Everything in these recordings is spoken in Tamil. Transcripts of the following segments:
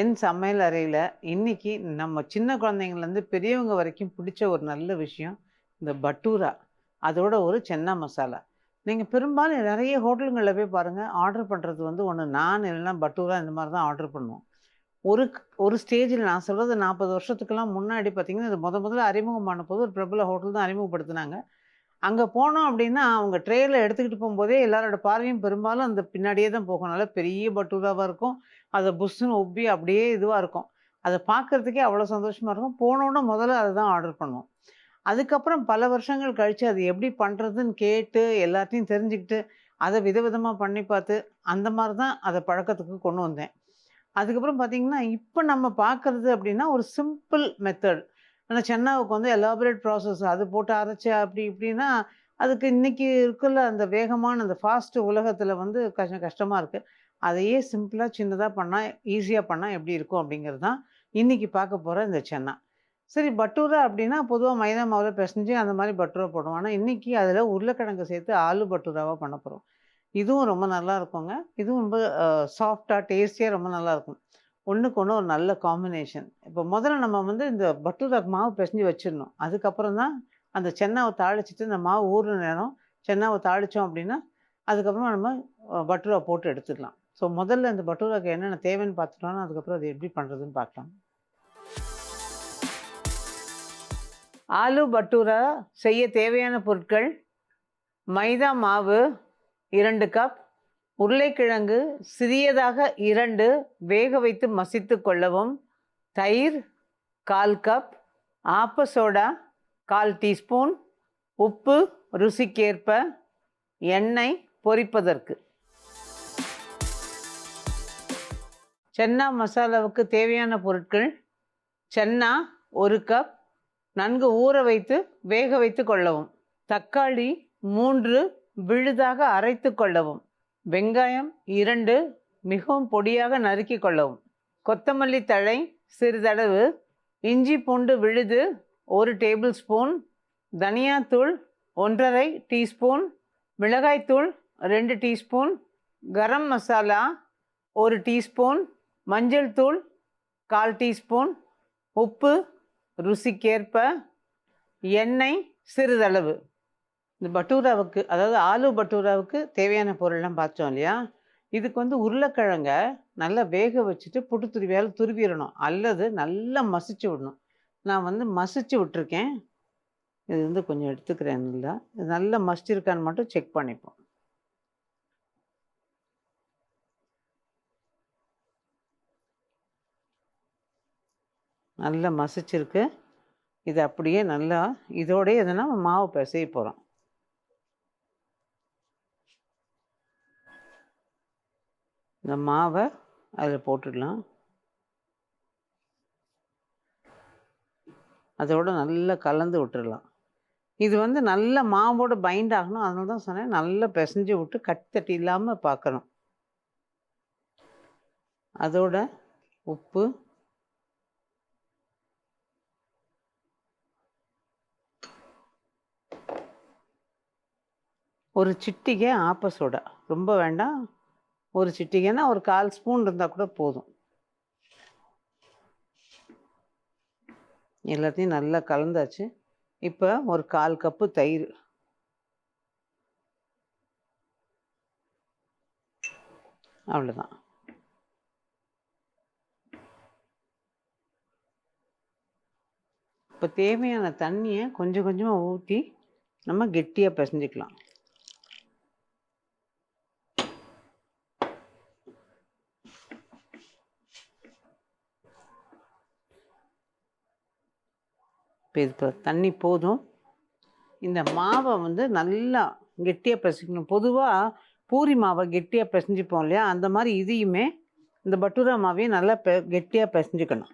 என் சமையல் அறையில் இன்னைக்கு நம்ம சின்ன குழந்தைங்கள்லேருந்து பெரியவங்க வரைக்கும் பிடிச்ச ஒரு நல்ல விஷயம் இந்த பட்டூரா. அதோட ஒரு சென்னா மசாலா. நீங்கள் பெரும்பாலும் நிறைய ஹோட்டலுங்களில் போய் பாருங்கள் ஆர்டர் பண்ணுறது வந்து ஒன்று நான் இல்லைன்னா பட்டூரா இந்த மாதிரி தான் ஆர்டர் பண்ணுவோம். ஒரு ஒரு ஸ்டேஜில் நான் சொல்கிறது நாற்பது வருஷத்துக்கெல்லாம் முன்னாடி பார்த்தீங்கன்னா இது முத முதல்ல அறிமுகமான போது ஒரு பிரபல ஹோட்டல் தான் அறிமுகப்படுத்தினாங்க. அங்கே போனோம் அப்படின்னா அவங்க ட்ரெயினில் எடுத்துக்கிட்டு போகும்போதே எல்லாரோட பார்வையும் பெரும்பாலும் அந்த பின்னாடியே தான் போகும். நல்லா பெரிய பட்டூராவாக இருக்கும். அதை புஷ்ஷுன்னு ஒப்பி அப்படியே இதுவாக இருக்கும். அதை பார்க்குறதுக்கே அவ்வளோ சந்தோஷமாக இருக்கும். போனோடனே முதல்ல அதை தான் ஆர்டர் பண்ணுவோம். அதுக்கப்புறம் பல வருஷங்கள் கழித்து அது எப்படி பண்ணுறதுன்னு கேட்டு எல்லாத்தையும் தெரிஞ்சுக்கிட்டு அதை விதவிதமாக பண்ணி பார்த்து அந்த மாதிரி தான் அதை பழக்கத்துக்கு கொண்டு வந்தேன். அதுக்கப்புறம் பார்த்திங்கன்னா இப்போ நம்ம பார்க்குறது அப்படின்னா ஒரு சிம்பிள் மெத்தட் ஆனால் சென்னாவுக்கு வந்து எலாபரேட் ப்ராசஸ் அது போட்டு அரைச்சி அப்படி இப்படின்னா அதுக்கு இன்றைக்கி இருக்குல்ல அந்த வேகமான அந்த ஃபாஸ்ட்டு உலகத்தில் வந்து கொஞ்சம் கஷ்டமாக இருக்குது அதையே சிம்பிளாக சின்னதாக பண்ணால் ஈஸியாக பண்ணால் எப்படி இருக்கும் அப்படிங்கிறது தான் இன்றைக்கி பார்க்க போகிற இந்த சென்னா. சரி பட்டூரா அப்படின்னா பொதுவாக மைதா மாவில் பிசைஞ்சு அந்த மாதிரி பட்டூரா போடுவோம். ஆனால் இன்றைக்கி அதில் உருளைக்கிழங்கு சேர்த்து ஆலு பட்டூராவாக பண்ண போகிறோம் இதுவும் ரொம்ப நல்லா இருக்குங்க. இதுவும் ரொம்ப சாஃப்டாக டேஸ்டியாக ரொம்ப நல்லா இருக்கும். ஒன்றுக்கு ஒன்று ஒரு நல்ல காம்பினேஷன் இப்போ முதல்ல நம்ம வந்து இந்த பட்டூராக்கு மாவு பிசைஞ்சு வச்சிடணும். அதுக்கப்புறம் தான் அந்த சென்னாவை தாளிச்சிட்டு இந்த மாவு ஊறுன நேரம் சென்னாவை தாளித்தோம் அப்படின்னா அதுக்கப்புறமா நம்ம பட்டூரா போட்டு எடுத்துக்கலாம். ஸோ முதல்ல இந்த பட்டூராக்கு என்னென்ன தேவைன்னு பார்த்துட்டோம்னா அதுக்கப்புறம் அது எப்படி பண்ணுறதுன்னு பார்க்கலாம். ஆலு பட்டூரா செய்ய தேவையான பொருட்கள் மைதா மாவு இரண்டு கப் உருளைக்கிழங்கு சிறியதாக இரண்டு வேக வைத்து மசித்து கொள்ளவும் தயிர் கால் கப் ஆப்ப சோடா கால் டீஸ்பூன் உப்பு ருசிக்கேற்ப எண்ணெய் பொரிப்பதற்கு. சென்னா மசாலாவுக்கு தேவையான பொருட்கள் சென்னா ஒரு கப் நன்கு ஊற வைத்து வேக வைத்து கொள்ளவும். தக்காளி மூன்று விழுதாக அரைத்து கொள்ளவும். வெங்காயம் இரண்டு மிகவும் பொடியாக நறுக்கி கொள்ளவும். கொத்தமல்லி தழை சிறிதளவு இஞ்சி பூண்டு விழுது ஒரு டேபிள் ஸ்பூன் தனியாத்தூள் ஒன்றரை டீஸ்பூன் மிளகாய்த்தூள் ரெண்டு டீஸ்பூன் கரம் மசாலா ஒரு டீஸ்பூன் மஞ்சள் தூள் கால் டீஸ்பூன் உப்பு ருசிக்கேற்ப எண்ணெய் சிறிதளவு. இந்த பட்டூராவுக்கு அதாவது ஆலு பட்டூராவுக்கு தேவையான பொருள்லாம் பார்த்தோம் இல்லையா? இதுக்கு வந்து உருளைக்கிழங்க நல்லா வேக வச்சுட்டு புட்டு துருவியால் துருவிடணும். அல்லது நல்லா மசிச்சு விடணும். நான் வந்து மசிச்சு விட்டுருக்கேன். இது வந்து கொஞ்சம் எடுத்துக்கிறேன் நல்லா இது நல்லா மசிச்சிருக்கான்னு மட்டும் செக் பண்ணிப்போம். நல்லா மசிச்சிருக்கு. இது அப்படியே நல்லா இதோடய எதுனா மாவு பிசைய போகிறோம் இந்த மாவை அதில் போட்டுடலாம். அதோட நல்லா கலந்து விட்டுடலாம். இது வந்து நல்ல மாவோட பைண்ட் ஆகணும். அதனால தான் சொன்னேன் நல்லா பிசைஞ்சு விட்டு கட்டி தட்டி இல்லாமல் பார்க்கணும் அதோட உப்பு ஒரு சிட்டிகை ஆப்ப சோடா ரொம்ப வேண்டாம். ஒரு சிட்டிகைன்னா ஒரு கால் ஸ்பூன் இருந்தால் கூட போதும். எல்லாத்தையும் நல்லா கலந்தாச்சு. இப்போ ஒரு கால் கப்பு தயிர். அவ்வளோதான் இப்போ தேவையான தண்ணியை கொஞ்சம் கொஞ்சமாக ஊற்றி நம்ம கெட்டியாக பிசைஞ்சிக்கலாம். இப்போ இதுக்கு தண்ணி போதும். இந்த மாவை வந்து நல்லா கெட்டியாக பிசைக்கணும். பொதுவாக பூரி மாவை கெட்டியாக பிசைஞ்சிப்போம் இல்லையா? அந்த மாதிரி இதையுமே இந்த பட்டூரா மாவையும் நல்லா பெ கெட்டியாக பிசைஞ்சுக்கணும்.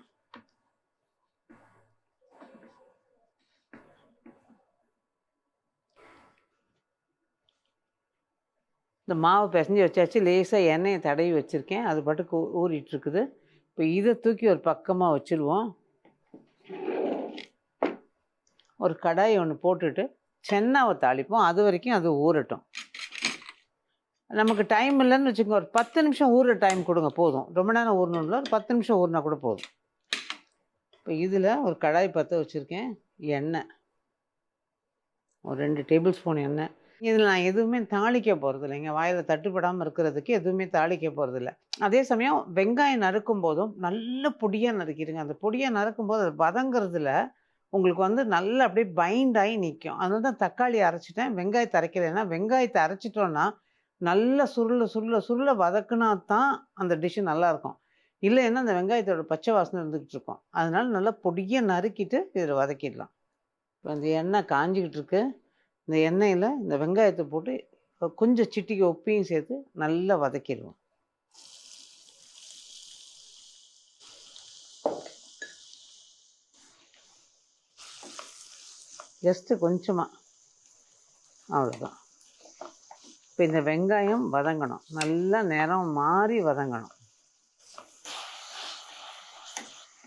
இந்த மாவு பிசைஞ்சு வச்சாச்சு. லேசாக எண்ணெயை தடவி வச்சுருக்கேன். அது பாட்டுக்கு ஊறிட்டுருக்குது. இருக்குது இப்போ இதை தூக்கி ஒரு பக்கமாக வச்சுருவோம். ஒரு கடாய் ஒன்று போட்டுட்டு சென்னாவை தாளிப்போம். அது வரைக்கும் அது ஊறட்டும். நமக்கு டைம் இல்லைன்னு வச்சுக்கோங்க. ஒரு பத்து நிமிஷம் ஊறுற டைம் கொடுங்க போதும். ரொம்ப நேரம் ஊறணும்ல ஒரு பத்து நிமிஷம் ஊறினா கூட போதும். இப்போ இதில் ஒரு கடாய் பற்ற வச்சுருக்கேன். எண்ணெய். ஒரு ரெண்டு டேபிள் ஸ்பூன் எண்ணெய். இதில் நான் எதுவுமே தாளிக்க போகிறது இல்லைங்க வாயில் தட்டுப்படாமல் இருக்கிறதுக்கு எதுவுமே தாளிக்க போகிறது இல்லை அதே சமயம் வெங்காயம் நறுக்கும் போதும் நல்ல பொடியாக நறுக்கிடுங்க. அந்த பொடியாக நறுக்கும் போது அது வதங்குறதுல உங்களுக்கு வந்து நல்லா அப்படியே பைண்ட் ஆகி நிற்கும் அதனால தான் தக்காளி அரைச்சிட்டேன். வெங்காயத்தை அரைக்கிறேன்னா வெங்காயத்தை அரைச்சிட்டோன்னா நல்லா சுருள சுருள சுருள வதக்குனா தான் அந்த டிஷ்ஷு நல்லாயிருக்கும் இல்லைன்னா அந்த வெங்காயத்தோட பச்சை வாசனை இருந்துக்கிட்டு இருக்கும். அதனால நல்லா பொடியை நறுக்கிட்டு இதில் வதக்கிடலாம். இப்போ அந்த எண்ணெய் காஞ்சிக்கிட்டு இருக்கு. இந்த எண்ணெயில் இந்த வெங்காயத்தை போட்டு கொஞ்சம் சிட்டிக்கு உப்பையும் சேர்த்து நல்லா வதக்கிடுவோம். ஜஸ்ட்டு கொஞ்சமாக அவ்வளோதான் இப்போ இந்த வெங்காயம் வதங்கணும். நல்லா நேரம் மாறி வதங்கணும்.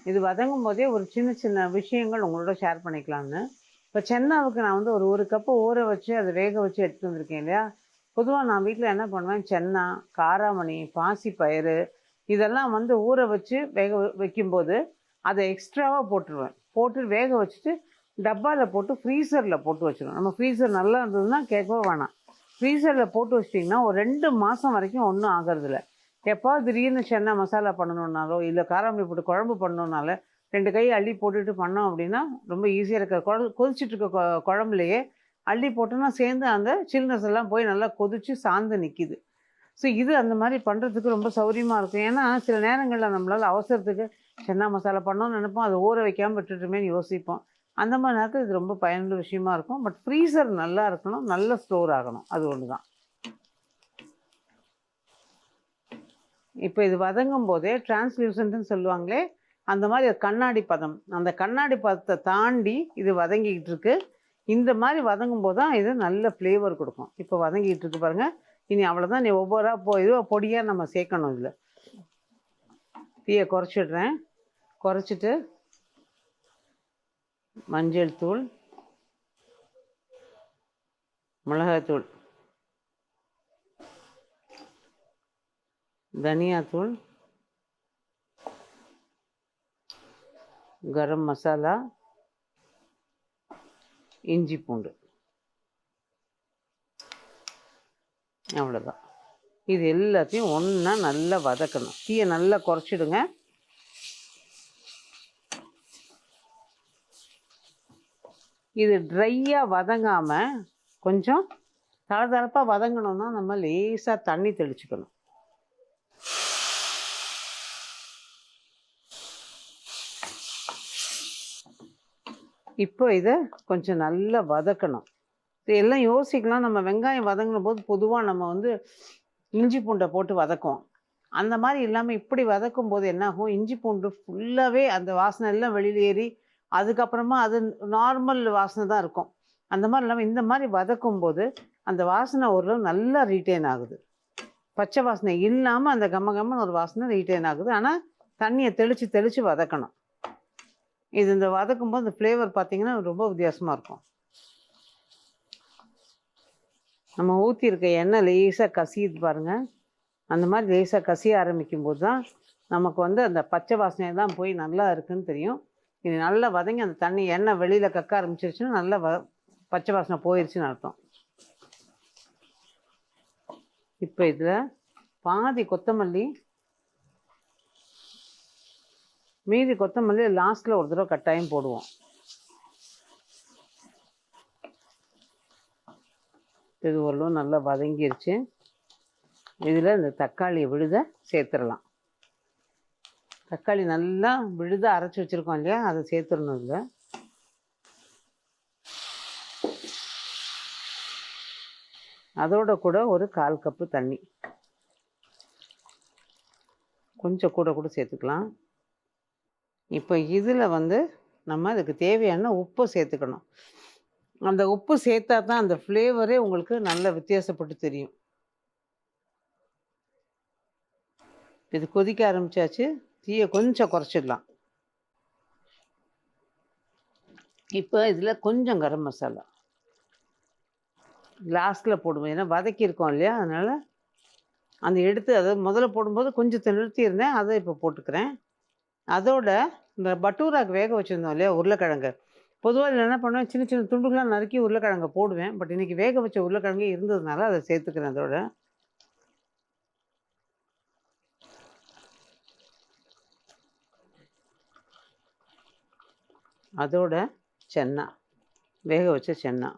இது வதங்கும் போதே ஒரு சின்ன சின்ன விஷயங்கள் உங்களோட ஷேர் பண்ணிக்கலாம்னு. இப்போ சென்னாவுக்கு நான் வந்து ஒரு ஒரு கப்பு ஊற வச்சு அதை வேக வச்சு எடுத்து வந்திருக்கேன் இல்லையா? பொதுவாக நான் வீட்டில் என்ன பண்ணுவேன்? சென்னா காராமணி பாசிப்பயிறு இதெல்லாம் வந்து ஊற வச்சு வேக வ- வைக்கும்போது அதை எக்ஸ்ட்ராவாக போட்டுருவேன். போட்டு வேக வச்சுட்டு டப்பாவில் போட்டு ஃப்ரீசரில் போட்டு வச்சிடணும். நம்ம ஃப்ரீசர் நல்லா இருந்ததுன்னா கேட்கவே வேணாம். ஃப்ரீசரில் போட்டு வச்சிட்டிங்கன்னா ஒரு ரெண்டு மாதம் வரைக்கும் ஒன்றும் ஆகிறதில்ல. எப்போ திடீர்னு சென்னா மசாலா பண்ணணுன்னாலோ இல்லை காராமணி போட்டு குழம்பு பண்ணணுன்னால ரெண்டு கை அள்ளி போட்டுட்டு பண்ணோம் அப்படின்னா ரொம்ப ஈஸியாக இருக்க. குழ கொதிச்சிட்டு இருக்க கொ- குழம்புலையே அள்ளி போட்டோன்னா சேர்ந்து அந்த சில்னஸ் எல்லாம் போய் நல்லா கொதித்து சாந்து நிற்கிது ஸோ இது அந்த மாதிரி பண்ணுறதுக்கு ரொம்ப சௌரியமாக இருக்கும். ஏன்னா சில நேரங்களில் நம்மளால் அவசரத்துக்கு சென்னா மசாலா பண்ணோம்னு நினைப்போம். அதை ஊற வைக்காமல் விட்டுட்டுமேன்னு யோசிப்போம். அந்த மாதிரி நேரத்தில் இது ரொம்ப பயனுள்ள விஷயமா இருக்கும். பட் ஃப்ரீசர் நல்லா இருக்கணும் நல்ல ஸ்டோர் ஆகணும். அது ஒன்று தான் இப்போ இது வதங்கும் போதே டிரான்ஸ்லூசன்ட்னு சொல்லுவாங்களே அந்த மாதிரி ஒரு கண்ணாடி பதம். அந்த கண்ணாடி பதத்தை தாண்டி இது வதங்கிக்கிட்டு இருக்கு. இந்த மாதிரி வதங்கும் போது தான் இது நல்ல ஃப்ளேவர் கொடுக்கும். இப்போ வதங்கிக்கிட்டு இருக்கு பாருங்க. இனி அவ்வளோதான் நீ ஒவ்வொரு போ இதுவோ பொடியாக நம்ம சேர்க்கணும் இதில். தீயை குறைச்சிடுறேன். குறைச்சிட்டு மஞ்சள் தூள் மிளகாய்த்தூள் தனியாத்தூள் கரம் மசாலா இஞ்சி பூண்டு. அவ்வளோதான் இது எல்லாத்தையும் ஒன்றா நல்லா வதக்கணும். தீயை நல்லா குறைச்சிடுங்க. இது ட்ரையாக வதங்காமல் கொஞ்சம் தளதளப்பாக வதங்கணும்னா நம்ம லேசாக தண்ணி தெளிச்சுக்கணும். இப்போ இதை கொஞ்சம் நல்லா வதக்கணும். இது எல்லாம் யோசிக்கலாம். நம்ம வெங்காயம் வதங்கின போது பொதுவாக நம்ம வந்து இஞ்சி பூண்டை போட்டு வதக்குவோம். அந்த மாதிரி இல்லாமல் இப்படி வதக்கும் போது என்னாகும் இஞ்சி பூண்டு ஃபுல்லாகவே அந்த வாசனை எல்லாம் வெளியில் ஏறி அதுக்கப்புறமா அது நார்மல் வாசனை தான் இருக்கும். அந்த மாதிரி இல்லாமல் இந்த மாதிரி வதக்கும் போது அந்த வாசனை ஓரளவு நல்லா ரீட்டைன் ஆகுது. பச்சை வாசனை இல்லாமல் அந்த கம்ம கம்மன் ஒரு வாசனை ரீட்டைன் ஆகுது. ஆனால் தண்ணியை தெளித்து தெளித்து வதக்கணும். இது இந்த வதக்கும் போது இந்த ஃப்ளேவர் பார்த்தீங்கன்னா ரொம்ப வித்தியாசமாக இருக்கும். நம்ம ஊற்றிருக்க எண்ணெய் லேசாக கசியுது பாருங்கள் அந்த மாதிரி லேசாக கசிய ஆரம்பிக்கும் போது தான் நமக்கு வந்து அந்த பச்சை வாசனை தான் போய் நல்லா இருக்குன்னு தெரியும். இது நல்லா வதங்கி அந்த தண்ணி எண்ணெய் வெளியில் கக்க ஆரம்பிச்சிருச்சுன்னா நல்லா வ பச்சை வாசனை போயிடுச்சுன்னு அர்த்தம். இப்போ இதில் பாதி கொத்தமல்லி மீதி கொத்தமல்லி லாஸ்ட்டில் ஒரு தடவை கட்டாயம் போடுவோம். இது ஓரளவு நல்லா வதங்கிருச்சு. இதில் இந்த தக்காளியை விழுத சேர்த்துடலாம். தக்காளி நல்லா விழுதாக அரைச்சி வச்சுருக்கோம் இல்லையா? அதை சேர்த்துடணும் இதில். அதோட கூட ஒரு கால் கப்பு தண்ணி. கொஞ்சம் கூட கூட சேர்த்துக்கலாம். இப்போ இதில் வந்து நம்ம அதுக்கு தேவையான உப்பு சேர்த்துக்கணும். அந்த உப்பு சேர்த்தா தான் அந்த ஃப்ளேவரே உங்களுக்கு நல்ல வித்தியாசப்பட்டு தெரியும். இது கொதிக்க ஆரம்பிச்சாச்சு. தீயை கொஞ்சம் குறைச்சிடலாம். இப்போ இதில் கொஞ்சம் கரம் மசாலா. லாஸ்ட்டில் போடுவோம். ஏன்னா வதக்கியிருக்கோம் இல்லையா? அதனால் அந்த எடுத்து அதை முதல்ல போடும்போது கொஞ்சம் நிறுத்தியிருந்தேன் அதை இப்போ போட்டுக்கிறேன். அதோட இந்த பட்டூராக்கு வேக வச்சுருந்தோம் இல்லையா? உருளைக்கிழங்கு. பொதுவாக இதில் என்ன பண்ணுவேன்? சின்ன சின்ன துண்டுகளாக நறுக்கி உருளைக்கிழங்கை போடுவேன். பட் இன்றைக்கி வேக வச்ச உருளைக்கிழங்கு இருந்ததுனால அதை சேர்த்துக்கிறேன் அதோட. அதோட சென்னா வேக வச்ச சென்னா.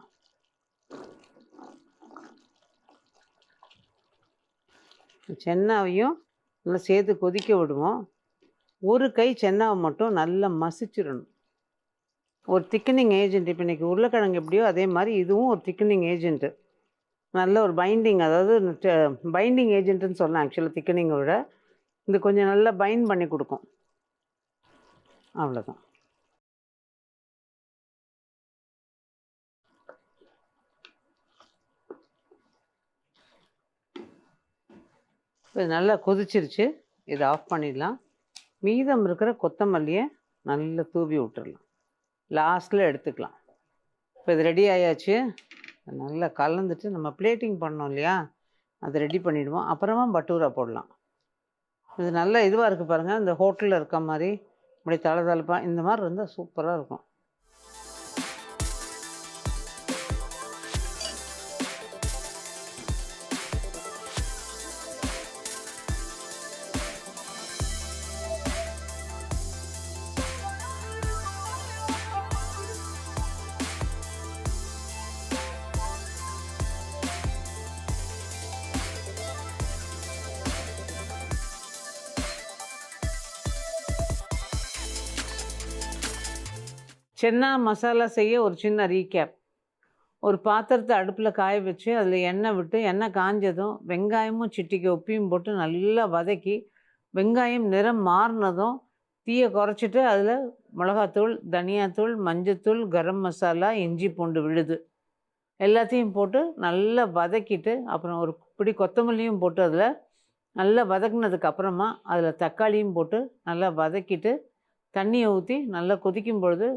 சென்னாவையும் நல்லா சேர்த்து கொதிக்க விடுவோம். ஒரு கை சென்னாவை மட்டும் நல்லா மசிச்சிடணும். ஒரு திக்கனிங் ஏஜென்ட் இப்போ இன்றைக்கி உருளைக்கிழங்கு எப்படியோ அதே மாதிரி இதுவும் ஒரு திக்கனிங் ஏஜென்ட்டு நல்ல ஒரு பைண்டிங் அதாவது பைண்டிங் ஏஜென்ட்டுன்னு சொல்லலாம் ஆக்சுவலாக திக்கனிங்கை விட. இது கொஞ்சம் நல்லா பைண்ட் பண்ணி கொடுக்கும். அவ்வளோதான் இது நல்லா கொதிச்சிருச்சு. இதை ஆஃப் பண்ணிடலாம். மீதம் இருக்கிற கொத்தமல்லியை நல்லா தூவி விட்டுடலாம் லாஸ்ட்டில் எடுத்துக்கலாம். இப்போ இது ரெடி ஆயாச்சு. நல்லா கலந்துட்டு நம்ம பிளேட்டிங் பண்ணோம் இல்லையா? அதை ரெடி பண்ணிவிடுவோம் அப்புறமா பட்டூரா போடலாம். இது நல்ல இதுவாக இருக்குது பாருங்கள் இந்த ஹோட்டலில் இருக்க மாதிரி இப்படி தலை தலைப்பாக இந்த மாதிரி இருந்தால் சூப்பராக இருக்கும். சென்னா மசாலா செய்ய ஒரு சின்ன ரீகேப் ஒரு பாத்திரத்தை அடுப்பில் காய வச்சு அதில் எண்ணெய் விட்டு எண்ணெய் காஞ்சதும் வெங்காயமும் சிட்டிக்கு உப்பியும் போட்டு நல்லா வதக்கி வெங்காயம் நிறம் மாறினதும் தீயை குறைச்சிட்டு அதில் மிளகாத்தூள் தனியாத்தூள் மஞ்சத்தூள் கரம் மசாலா இஞ்சி பூண்டு விழுது. எல்லாத்தையும் போட்டு நல்லா வதக்கிட்டு அப்புறம் ஒரு பிடி கொத்தமல்லியும் போட்டு அதில் நல்லா வதக்குனதுக்கு அப்புறமா அதில் தக்காளியும் போட்டு நல்லா வதக்கிட்டு தண்ணியை ஊற்றி நல்லா கொதிக்கும் பொழுது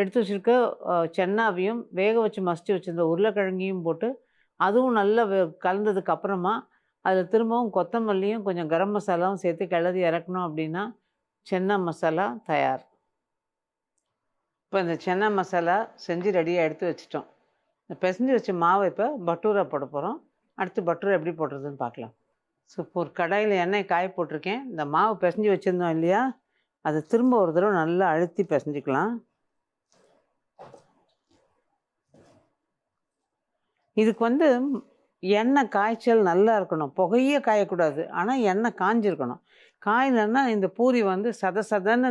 எடுத்து வச்சுருக்க சென்னாவையும் வேக வச்சு மசிச்சு வச்சுருந்த உருளைக்கிழங்கையும் போட்டு அதுவும் நல்லா கலந்ததுக்கு அப்புறமா அதில் திரும்பவும் கொத்தமல்லியும் கொஞ்சம் கரம் மசாலாவும் சேர்த்து கிளறி இறக்கணும் அப்படின்னா சென்னா மசாலா தயார். இப்போ இந்த சென்னா மசாலா செஞ்சு ரெடியாக எடுத்து வச்சிட்டோம். இந்த பிசைஞ்சு வச்ச மாவை இப்போ பட்டூரா போட போகிறோம் அடுத்து பட்டூரா எப்படி போடுறதுன்னு பார்க்கலாம். ஸோ இப்போ ஒரு கடாயில் எண்ணெய் காய போட்டிருக்கேன். இந்த மாவு பிசைஞ்சு வச்சுருந்தோம் இல்லையா? அதை திரும்ப ஒரு தடவை நல்லா அழுத்தி பிசைஞ்சிக்கலாம். இதுக்கு வந்து எண்ணெய் காய்ச்சல் நல்லா இருக்கணும். புகையே காயக்கூடாது. ஆனால் எண்ணெய் காஞ்சிருக்கணும். காயலன்னா இந்த பூரி வந்து சத சதன்னு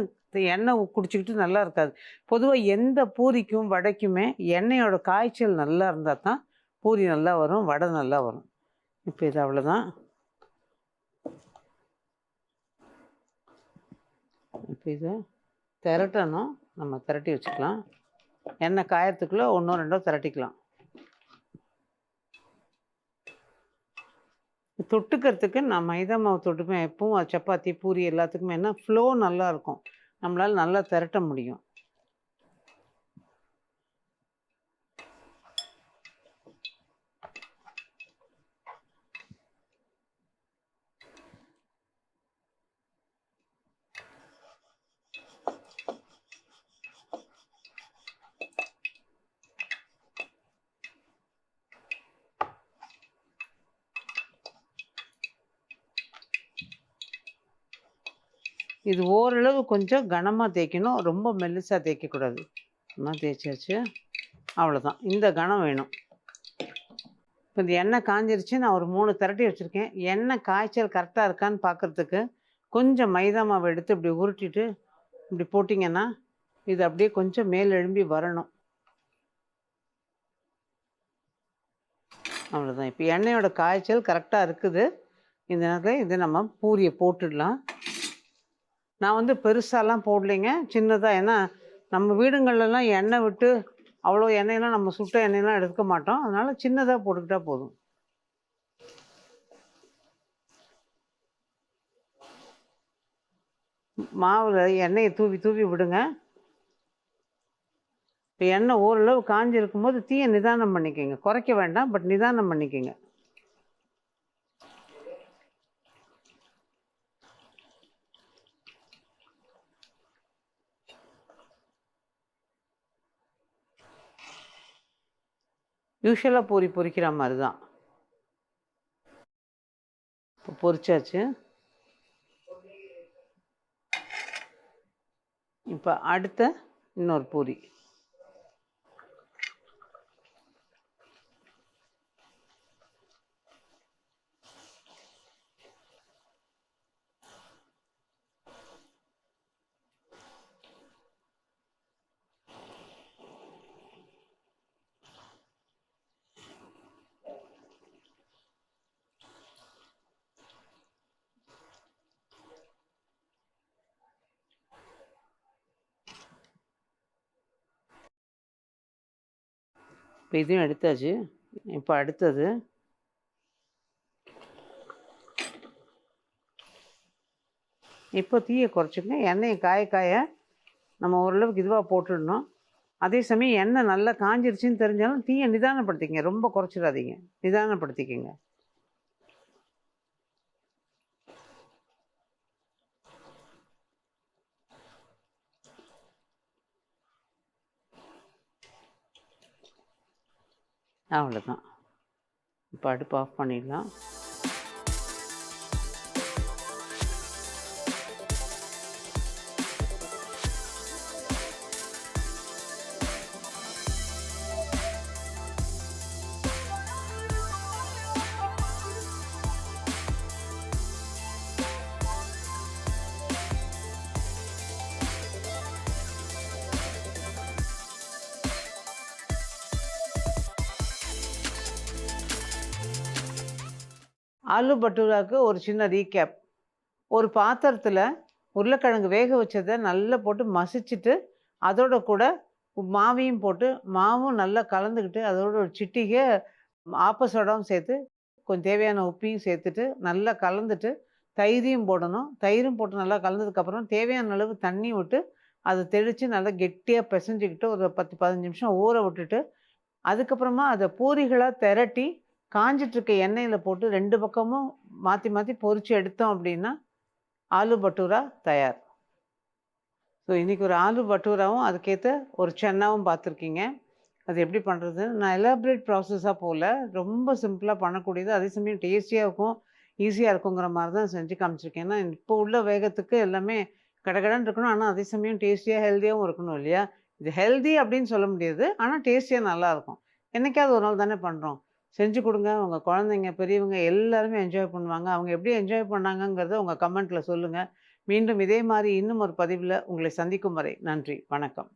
எண்ணெய் குடிச்சிக்கிட்டு நல்லா இருக்காது. பொதுவாக எந்த பூரிக்கும் வடைக்குமே எண்ணெயோட காய்ச்சல் நல்லா இருந்தால் தான் பூரி நல்லா வரும் வடை நல்லா வரும். இப்போ இது அவ்வளோதான் இப்போ இதை திரட்டணும். நம்ம திரட்டி வச்சுக்கலாம். எண்ணெய் காயத்துக்குள்ளே ஒன்றோ ரெண்டோ திரட்டிக்கலாம். தொட்டுக்கிறதுக்கு நான் மைதா மாவு தொட்டுப்பேன். எப்பவும் சப்பாத்தி பூரி எல்லாத்துக்குமே என்ன ஃப்ளோ நல்லாயிருக்கும் நம்மளால் நல்லா திரட்ட முடியும். இது ஓரளவு கொஞ்சம் கனமாக தேய்க்கணும். ரொம்ப மெல்லிசாக தேய்க்கக்கூடாது. நல்லா தேய்ச்சாச்சு. அவ்வளோதான் இந்த கனம் வேணும். இப்போ இந்த எண்ணெய் காஞ்சிருச்சு. நான் ஒரு மூணு திரட்டி வச்சுருக்கேன். எண்ணெய் காய்ச்சல் கரெக்டாக இருக்கான்னு பார்க்குறதுக்கு கொஞ்சம் மைதா மாவு எடுத்து இப்படி உருட்டிட்டு இப்படி போட்டிங்கன்னா இது அப்படியே கொஞ்சம் மேல் எழும்பி வரணும். அவ்வளோதான் இப்போ எண்ணெயோட காய்ச்சல் கரெக்டாக இருக்குது. இந்த நேரத்தில் இதை நம்ம பூரியை போட்டுடலாம். நான் வந்து பெருசாலாம் போடலைங்க. சின்னதாக ஏன்னா நம்ம வீடுங்கள்லாம் எண்ணெய் விட்டு அவ்வளோ எண்ணெயெல்லாம் நம்ம சுட்ட எண்ணெயெல்லாம் எடுக்க மாட்டோம். அதனால் சின்னதாக போட்டுக்கிட்டா போதும். மாவில் எண்ணெயை தூவி தூவி விடுங்க. இப்போ எண்ணெய் ஓரளவு காஞ்சிருக்கும் போது தீயை நிதானம் பண்ணிக்கோங்க. குறைக்க வேண்டாம் பட் நிதானம் பண்ணிக்கோங்க. யூஷுவலாக பூரி பொரிக்கிற மாதிரி தான் இப்போ பொரிச்சாச்சு. இப்போ அடுத்த இன்னொரு பூரி. இப்போ இதையும் எடுத்தாச்சு. இப்போ அடுத்தது. இப்போ தீயை குறைச்சிக்கங்க. எண்ணெயை காய காய நம்ம ஓரளவுக்கு இதுவாக போட்டுடணும். அதே சமயம் எண்ணெய் நல்லா காஞ்சிருச்சுன்னு தெரிஞ்சாலும் தீயை நிதானப்படுத்திக்கங்க. ரொம்ப குறைச்சிடாதீங்க. நிதானப்படுத்திக்கங்க. அவ்வளோதான் இப்போ அடுப்பு ஆஃப் பண்ணிடலாம். ஆலு பட்டூராவுக்கு ஒரு சின்ன ரீகேப் ஒரு பாத்திரத்தில் உருளைக்கிழங்கு வேக வச்சதை நல்லா போட்டு மசிச்சுட்டு அதோட கூட மாவையும் போட்டு மாவும் நல்லா கலந்துக்கிட்டு அதோட ஒரு சிட்டிகை ஆப்பசோடாவும் சேர்த்து கொஞ்சம் தேவையான உப்பையும் சேர்த்துட்டு நல்லா கலந்துட்டு தயிரையும் போடணும். தயிரும் போட்டு நல்லா கலந்ததுக்கப்புறம் தேவையான அளவு தண்ணி விட்டு அதை தெளித்து நல்லா கெட்டியாக பிசைஞ்சிக்கிட்டு ஒரு பத்து பதினஞ்சு நிமிஷம் ஊற விட்டுட்டு அதுக்கப்புறமா அதை பூரிகளாக திரட்டி காஞ்சிட்ருக்க எண்ணெயில் போட்டு ரெண்டு பக்கமும் மாற்றி மாற்றி பொறிச்சு எடுத்தோம் அப்படின்னா ஆலு பட்டூரா தயார். ஸோ இன்றைக்கி ஒரு ஆலு பட்டூராவும் அதுக்கேற்ற ஒரு சென்னாவும் பார்த்துருக்கீங்க. அது எப்படி பண்ணுறது நான் எலாபரேட் ப்ராசஸாக போகல. ரொம்ப சிம்பிளாக பண்ணக்கூடியது. அதே சமயம் டேஸ்டியாக இருக்கும் ஈஸியாக இருக்குங்கிற மாதிரி தான் செஞ்சு காமிச்சிருக்கேன். ஏன்னா இப்போ உள்ள வேகத்துக்கு எல்லாமே கடகடன்னு இருக்கணும். ஆனால் அதே சமயம் டேஸ்டியாக ஹெல்த்தியாகவும் இருக்கணும் இல்லையா? இது ஹெல்தி அப்படின்னு சொல்ல முடியாது. ஆனால் டேஸ்டியாக நல்லாயிருக்கும் என்றைக்காவது ஒரு நாள் தானே பண்ணுறோம் செஞ்சு கொடுங்க. உங்கள் குழந்தைங்க பெரியவங்க எல்லாருமே என்ஜாய் பண்ணுவாங்க. அவங்க எப்படி என்ஜாய் பண்ணாங்கங்கிறத உங்கள் கமெண்ட்டில் சொல்லுங்கள் மீண்டும் இதே மாதிரி இன்னும் ஒரு பதிவில் உங்களை சந்திக்கும் வரை நன்றி வணக்கம்.